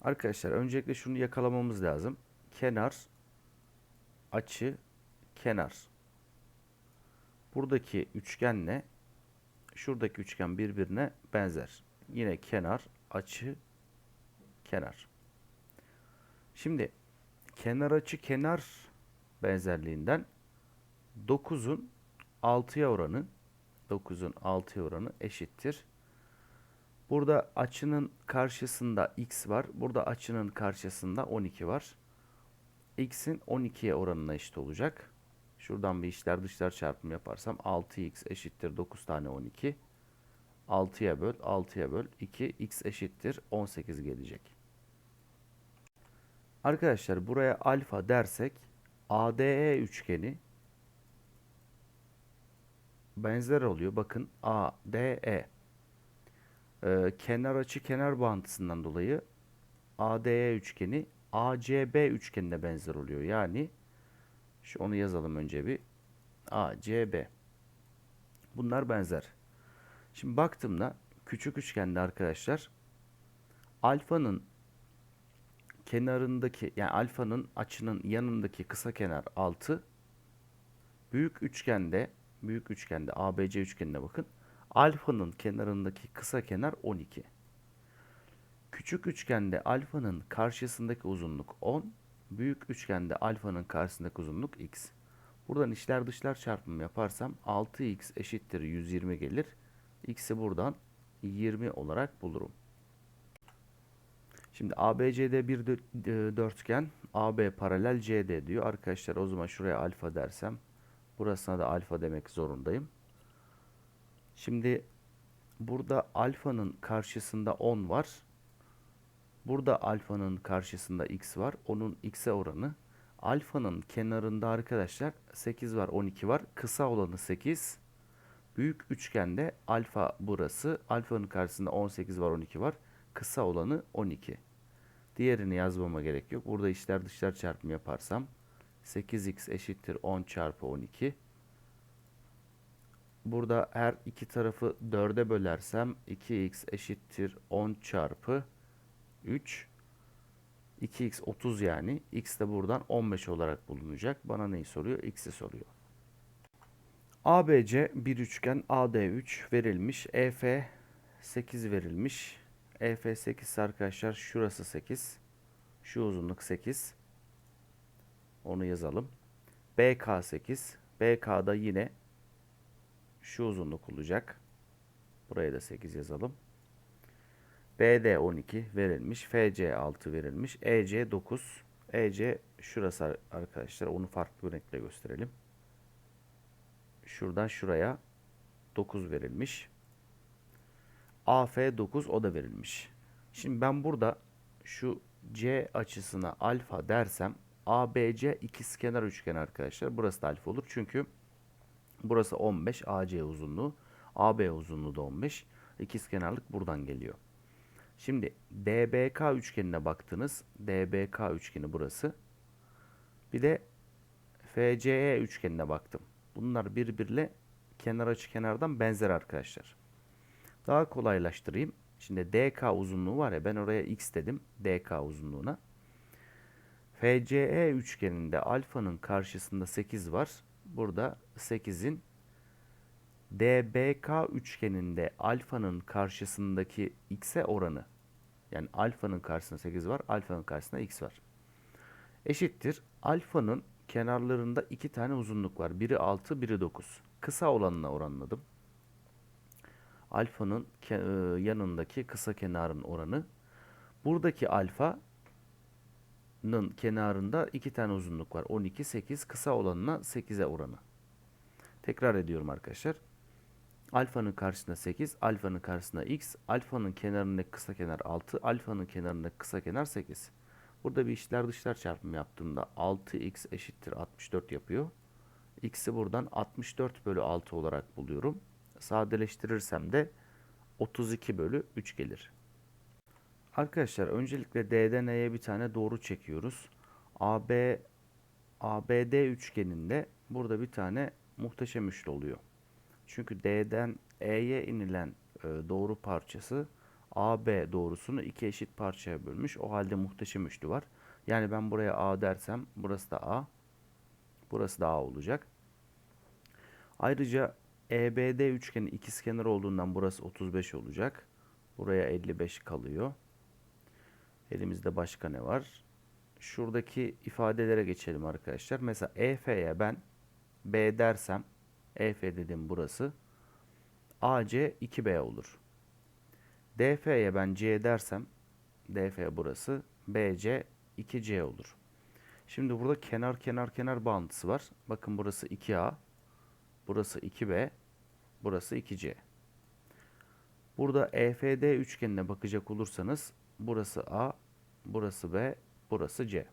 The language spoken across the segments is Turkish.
Arkadaşlar öncelikle şunu yakalamamız lazım. Kenar, açı, kenar. Buradaki üçgenle şuradaki üçgen birbirine benzer. Yine kenar, açı, kenar. Şimdi kenar açı kenar benzerliğinden 9'un 6'ya oranı 9'un 6'ya oranı eşittir. Burada açının karşısında x var. Burada açının karşısında 12 var. x'in 12'ye oranına eşit olacak. Şuradan bir içler dışlar çarpımı yaparsam 6x eşittir 9 tane 12. 6'ya böl 6'ya böl 2 x eşittir 18 gelecek. Arkadaşlar buraya alfa dersek ADE üçgeni benzer oluyor. Bakın ADE ee, kenar açı kenar bağıntısından dolayı ADE üçgeni ACB üçgenine benzer oluyor. Yani şu onu yazalım önce bir. ACB. Bunlar benzer. Şimdi baktığımda küçük üçgende arkadaşlar alfanın kenarındaki yani alfanın açının yanındaki kısa kenar 6 büyük üçgende büyük üçgende ABC üçgenine bakın. Alfanın kenarındaki kısa kenar 12. Küçük üçgende alfanın karşısındaki uzunluk 10. Büyük üçgende alfanın karşısındaki uzunluk x. Buradan içler dışlar çarpımı yaparsam 6x eşittir 120 gelir. x'i buradan 20 olarak bulurum. Şimdi ABCD bir dörtgen AB paralel CD diyor. Arkadaşlar o zaman şuraya alfa dersem burasına da alfa demek zorundayım. Şimdi burada alfanın karşısında 10 var. Burada alfanın karşısında x var. Onun x'e oranı. Alfanın kenarında arkadaşlar 8 var 12 var. Kısa olanı 8. Büyük üçgende alfa burası. Alfanın karşısında 18 var 12 var. Kısa olanı 12. Diğerini yazmama gerek yok. Burada içler dışlar çarpımı yaparsam 8x eşittir 10 çarpı 12. Burada her iki tarafı 4'e bölersem 2x eşittir 10 çarpı 3. 2x 30 yani. x de buradan 15 olarak bulunacak. Bana neyi soruyor? x'i soruyor. ABC bir üçgen AD3 verilmiş. EF 8 verilmiş. EF 8 arkadaşlar şurası 8. Şu uzunluk 8. Onu yazalım. BK 8. BK'da yine şu uzunluk olacak. Buraya da 8 yazalım. BD 12 verilmiş. FC 6 verilmiş. EC 9. EC şurası arkadaşlar. Onu farklı bir renkle gösterelim. Şuradan şuraya 9 verilmiş. AF 9 o da verilmiş. Şimdi ben burada şu C açısına alfa dersem ABC ikizkenar üçgen arkadaşlar. Burası da alfa olur. Çünkü Burası 15 AC uzunluğu. AB uzunluğu da 15. İkizkenarlık buradan geliyor. Şimdi DBK üçgenine baktınız. DBK üçgeni burası. Bir de FCE üçgenine baktım. Bunlar birbirle kenar açı kenardan benzer arkadaşlar. Daha kolaylaştırayım. Şimdi DK uzunluğu var ya ben oraya x dedim. DK uzunluğuna. FCE üçgeninde alfanın karşısında 8 var burada 8'in DBK üçgeninde alfanın karşısındaki x'e oranı yani alfanın karşısında 8 var, alfanın karşısında x var. Eşittir. Alfanın kenarlarında iki tane uzunluk var. Biri 6, biri 9. Kısa olanına oranladım. Alfanın e, yanındaki kısa kenarın oranı. Buradaki alfa kenarında iki tane uzunluk var. 12, 8 kısa olanına 8'e oranı. Tekrar ediyorum arkadaşlar. Alfanın karşısında 8, alfanın karşısında x, alfanın kenarındaki kısa kenar 6, alfanın kenarındaki kısa kenar 8. Burada bir içler dışlar çarpımı yaptığımda 6x eşittir 64 yapıyor. x'i buradan 64 bölü 6 olarak buluyorum. Sadeleştirirsem de 32 bölü 3 gelir. Arkadaşlar öncelikle D'den E'ye bir tane doğru çekiyoruz. AB ABD üçgeninde burada bir tane muhteşem üçlü oluyor. Çünkü D'den E'ye inilen e, doğru parçası AB doğrusunu iki eşit parçaya bölmüş. O halde muhteşem üçlü var. Yani ben buraya A dersem burası da A. Burası da A olacak. Ayrıca EBD üçgeni ikizkenar olduğundan burası 35 olacak. Buraya 55 kalıyor. Elimizde başka ne var? Şuradaki ifadelere geçelim arkadaşlar. Mesela EF'ye ben B dersem EF dedim burası. AC 2B olur. DF'ye ben C dersem DF burası. BC 2C olur. Şimdi burada kenar kenar kenar bağıntısı var. Bakın burası 2A. Burası 2B. Burası 2C. Burada EFD üçgenine bakacak olursanız burası A, burası B, burası C.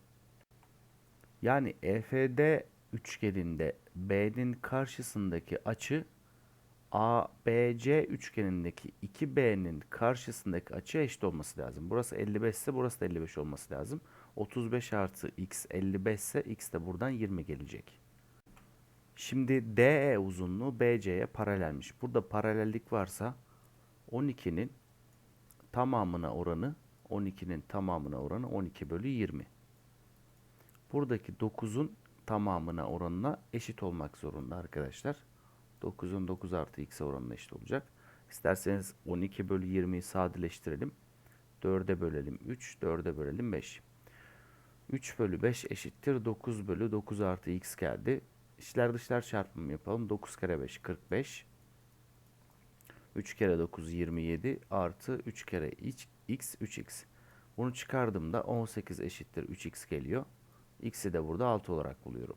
Yani EFD üçgeninde B'nin karşısındaki açı ABC üçgenindeki 2B'nin karşısındaki açı eşit olması lazım. Burası 55 ise burası da 55 olması lazım. 35 artı x 55 ise x de buradan 20 gelecek. Şimdi DE uzunluğu BC'ye paralelmiş. Burada paralellik varsa 12'nin tamamına oranı 12'nin tamamına oranı 12 bölü 20. Buradaki 9'un tamamına oranına eşit olmak zorunda arkadaşlar. 9'un 9 artı x'e oranına eşit olacak. İsterseniz 12 bölü 20'yi sadeleştirelim. 4'e bölelim 3, 4'e bölelim 5. 3 bölü 5 eşittir 9 bölü 9 artı x geldi. İçler dışlar çarpımı yapalım. 9 kere 5 45. 3 kere 9 27 artı 3 kere x, x 3x. Bunu çıkardığımda 18 eşittir 3x geliyor. X'i de burada 6 olarak buluyorum.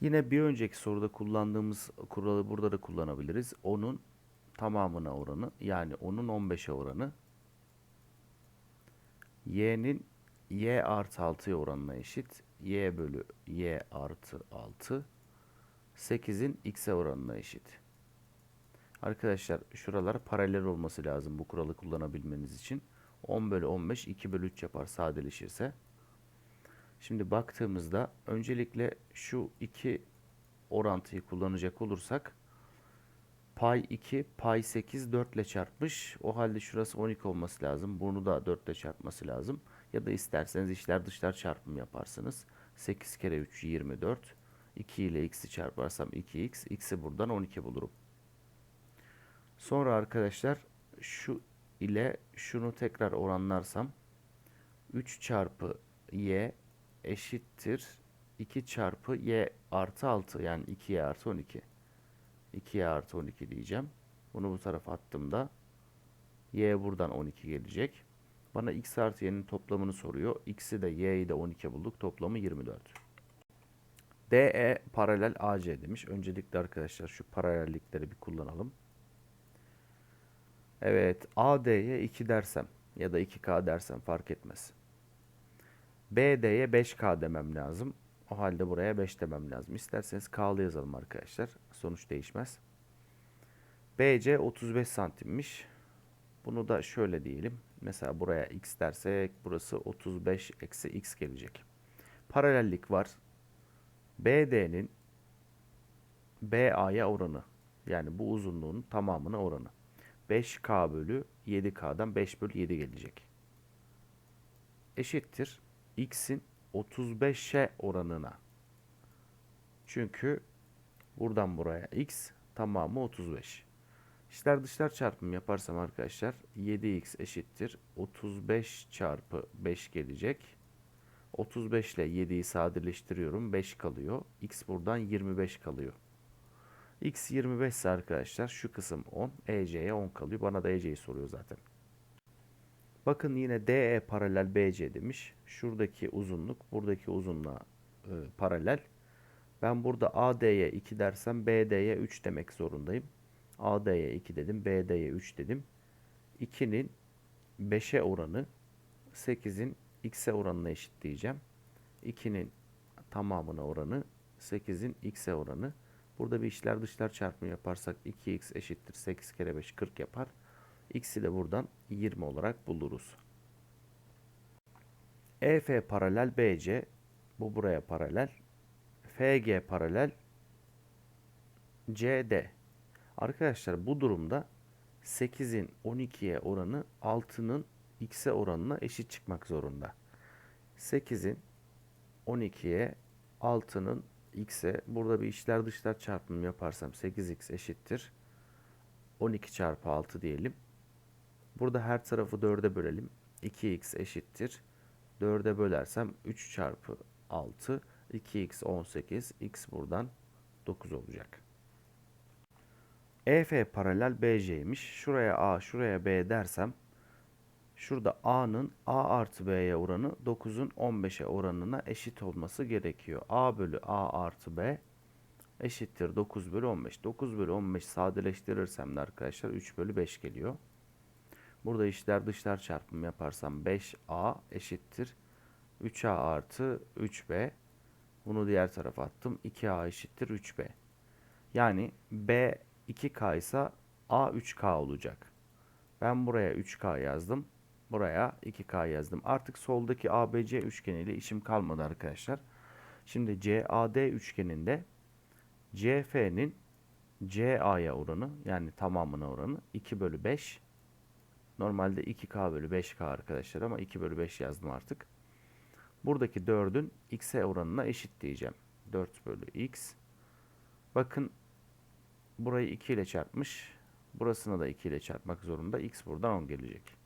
Yine bir önceki soruda kullandığımız kuralı burada da kullanabiliriz. Onun tamamına oranı yani onun 15'e oranı y'nin y artı 6'ya oranına eşit. y bölü y artı 6 8'in x'e oranına eşit. Arkadaşlar şuralar paralel olması lazım bu kuralı kullanabilmeniz için. 10 bölü 15 2 bölü 3 yapar sadeleşirse. Şimdi baktığımızda öncelikle şu iki orantıyı kullanacak olursak pay 2 pay 8 4 ile çarpmış. O halde şurası 12 olması lazım. Bunu da 4 ile çarpması lazım. Ya da isterseniz içler dışlar çarpım yaparsınız. 8 kere 3 24. 2 ile x'i çarparsam 2x. x'i buradan 12 bulurum. Sonra arkadaşlar şu ile şunu tekrar oranlarsam 3 çarpı y eşittir 2 çarpı y artı 6 yani 2y artı 12. 2y artı 12 diyeceğim. Bunu bu tarafa attığımda y buradan 12 gelecek. Bana x artı y'nin toplamını soruyor. x'i de y'yi de 12 bulduk. Toplamı 24. DE paralel AC demiş. Öncelikle arkadaşlar şu paralellikleri bir kullanalım. Evet AD'ye 2 dersem ya da 2K dersem fark etmez. BD'ye 5K demem lazım. O halde buraya 5 demem lazım. İsterseniz K'lı yazalım arkadaşlar. Sonuç değişmez. BC 35 santimmiş. Bunu da şöyle diyelim. Mesela buraya x dersek burası 35 eksi x gelecek. Paralellik var. BD'nin BA'ya oranı. Yani bu uzunluğun tamamına oranı. 5K bölü 7K'dan 5 bölü 7 gelecek. Eşittir. X'in 35'e oranına. Çünkü buradan buraya x tamamı 35. İşler dışlar çarpımı yaparsam arkadaşlar 7x eşittir 35 çarpı 5 gelecek. 35 ile 7'yi sadeleştiriyorum 5 kalıyor. X buradan 25 kalıyor. X 25 ise arkadaşlar şu kısım 10. EC'ye 10 kalıyor. Bana da EC'yi soruyor zaten. Bakın yine DE paralel BC demiş. Şuradaki uzunluk buradaki uzunluğa e, paralel. Ben burada AD'ye 2 dersem BD'ye 3 demek zorundayım. AD'ye 2 dedim, BD'ye 3 dedim. 2'nin 5'e oranı 8'in x'e oranına eşit diyeceğim. 2'nin tamamına oranı 8'in x'e oranı. Burada bir işler dışlar çarpımı yaparsak 2x eşittir 8 kere 5 40 yapar. X'i de buradan 20 olarak buluruz. EF paralel BC bu buraya paralel. FG paralel CD. Arkadaşlar bu durumda 8'in 12'ye oranı 6'nın x'e oranına eşit çıkmak zorunda. 8'in 12'ye 6'nın x'e burada bir içler dışlar çarpımı yaparsam 8x eşittir. 12 çarpı 6 diyelim. Burada her tarafı 4'e bölelim. 2x eşittir. 4'e bölersem 3 çarpı 6 2x 18 x buradan 9 olacak. EF paralel BC'ymiş. Şuraya A, şuraya B dersem şurada A'nın A artı B'ye oranı 9'un 15'e oranına eşit olması gerekiyor. A bölü A artı B eşittir 9 bölü 15. 9 bölü 15 sadeleştirirsem de arkadaşlar 3 bölü 5 geliyor. Burada içler dışlar çarpımı yaparsam 5A eşittir 3A artı 3B. Bunu diğer tarafa attım. 2A eşittir 3B. Yani B 2K ise A 3K olacak. Ben buraya 3K yazdım. Buraya 2K yazdım. Artık soldaki ABC üçgeniyle işim kalmadı arkadaşlar. Şimdi CAD üçgeninde CF'nin CA'ya oranı yani tamamına oranı 2 bölü 5. Normalde 2K bölü 5K arkadaşlar ama 2 bölü 5 yazdım artık. Buradaki 4'ün x'e oranına eşit diyeceğim. 4 bölü x. Bakın burayı 2 ile çarpmış. Burasına da 2 ile çarpmak zorunda. x buradan 10 gelecek.